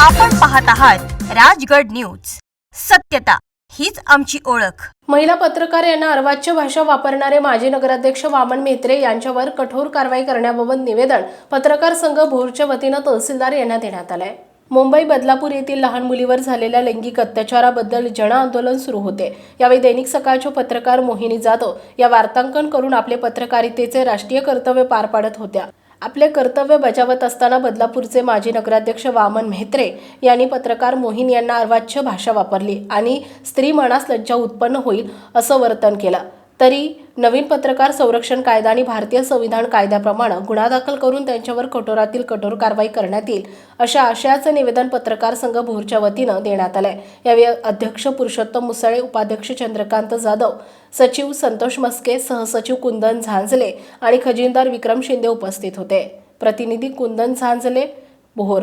आपण पाहत आहात राजगड न्यूज. सत्यता हीच आमची ओळख. महिला पत्रकार यांना अर्वाच्य भाषा वापरणारे माजी नगराध्यक्ष वामन मेत्रे यांच्यावर कठोर कारवाई करण्याबाबत निवेदन पत्रकार संघ भोरच्या वतीनं तहसीलदार यांना देण्यात आलंय. मुंबई बदलापूर येथील लहान मुलीवर झालेल्या लैंगिक अत्याचाराबद्दल जन आंदोलन सुरू होते. यावेळी दैनिक सकाळच्या पत्रकार मोहिनी जाधव या वार्तांकन करून आपले पत्रकारितेचे राष्ट्रीय कर्तव्य पार पाडत होत्या. आपले कर्तव्य बजावत असताना बदलापूरचे माजी नगराध्यक्ष वामन म्हेत्रे यांनी पत्रकार मोहिन यांना अर्वाच्य भाषा वापरली आणि स्त्री मनास लज्जा उत्पन्न होईल असं वर्तन केलं. तरी नवीन पत्रकार संरक्षण कायदा आणि भारतीय संविधान कायद्याप्रमाणे गुन्हा दाखल करून त्यांच्यावर कठोरातील कठोर कारवाई करण्यात येईल अशा आशयाचं निवेदन पत्रकार संघ भोरच्या वतीनं देण्यात आलंय. यावेळी अध्यक्ष पुरुषोत्तम मुसळे उपाध्यक्ष चंद्रकांत जाधव सचिव संतोष मस्के सहसचिव कुंदन झांजले आणि खजिनदार विक्रम शिंदे उपस्थित होते. प्रतिनिधी कुंदन झांजले भोर.